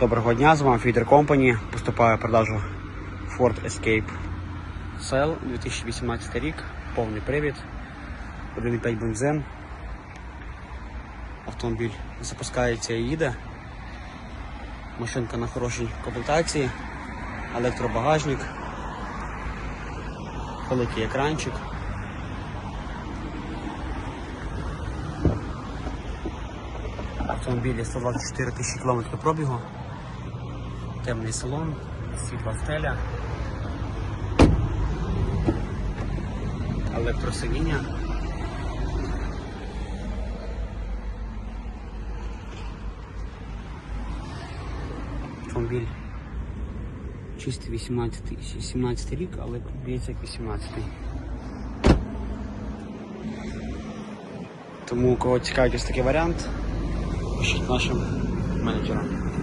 Доброго дня, з вами Feeder Company. Поступає в продажу Ford Escape Cell 2018 рік, повний привід, 1,5 бензин. Автомобіль запускається і їде. Машинка на хорошій комплектації, електробагажник, великий екранчик. Автомобілі 124 тисячі кілометрів пробігу, темний салон, світла стеля, електросидіння. Автомобіль чистий 18, 17 рік, але б'ється як 18. Тому кого цікавить ось такий варіант, пишіть нашим менеджерам.